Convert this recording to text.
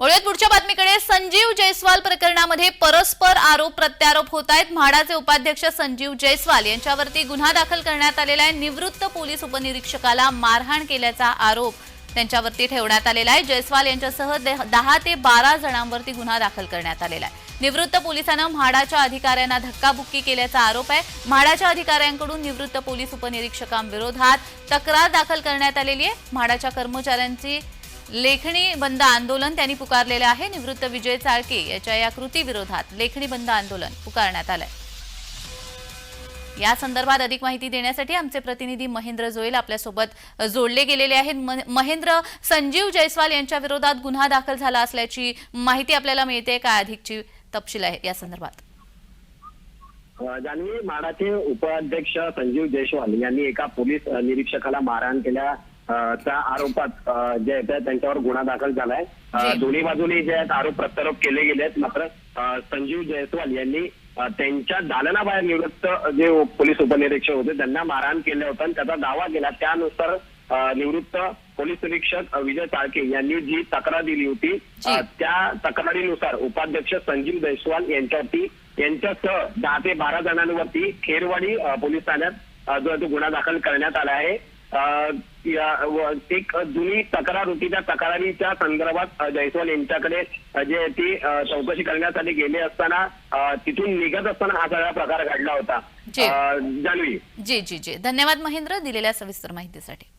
वळूयात पुढच्या बातमीकडे. संजीव जयस्वाल प्रकरणामध्ये परस्पर आरोप प्रत्यारोप होत आहेत म्हाडाचे उपाध्यक्ष संजीव जयस्वाल यांच्यावरती गुन्हा दाखल करण्यात आलेला आहे. निवृत्त पोलीस उपनिरीक्षकाला मारहाण केल्याचा आरोप त्यांच्यावरती ठेवण्यात आलेला आहे. जयस्वाल यांच्यासह दहा ते बारा जणांवरती गुन्हा दाखल करण्यात आलेला आहे. निवृत्त पोलिसानं म्हाडाच्या अधिकाऱ्यांना धक्काबुक्की केल्याचा आरोप आहे. म्हाडाच्या अधिकाऱ्यांकडून निवृत्त पोलीस उपनिरीक्षकांविरोधात तक्रार दाखल करण्यात आलेली आहे. म्हाडाच्या कर्मचाऱ्यांची लेखणी बंद आंदोलन त्यांनी पुकारलेलं आहे. निवृत्त विजय चाळके याच्या या कृतीविरोधात लेखणी बंद आंदोलन पुकारण्यात आलंय. या संदर्भात अधिक माहिती देण्यासाठी आमचे प्रतिनिधी महेंद्र जोईल आपल्यासोबत जोडले गेलेले आहेत. महेंद्र संजीव जयस्वाल यांच्या विरोधात गुन्हा दाखल झाला असल्याची माहिती आपल्याला मिळते काय अधिकची तपशील आहे या संदर्भात? जान्हवी माडाचे उपाध्यक्ष संजीव जयस्वाल यांनी एका पोलीस निरीक्षकाला मारहाण केल्या. अ, त्या आरोपात अ, जे आहेत त्यांच्यावर गुन्हा दाखल झालाय अ, जी. दोन्ही बाजूने जे आहेत आरोप प्रत्यारोप केले गेले आहेत मात्र अ, संजीव जयस्वाल यांनी अ, त्यांच्या दालनाबाहेर निवृत्त जे पोलीस उपनिरीक्षक होते त्यांना मारहाण केलं होतं आणि त्याचा दावा केला त्यानुसार अ, निवृत्त पोलीस निरीक्षक विजय चाळके यांनी जी तक्रार दिली होती अ, जी. त्या तक्रारीनुसार उपाध्यक्ष संजीव जयस्वाल यांच्यावरती यांच्यासह दहा ते बारा जणांवरती खेरवाडी अ, पोलीस ठाण्यात अ, जो आहे तो गुन्हा दाखल करण्यात आला आहे एक जुनी तक्रार होती. त्या तक्रारीच्या संदर्भात जयस्वाल यांच्याकडे जे ती चौकशी करण्यासाठी गेले असताना तिथून निघत असताना हा सगळा प्रकार घडला होता. जी. अ, जान्हवी. जी जी जी. धन्यवाद महेंद्र दिलेल्या सविस्तर माहितीसाठी.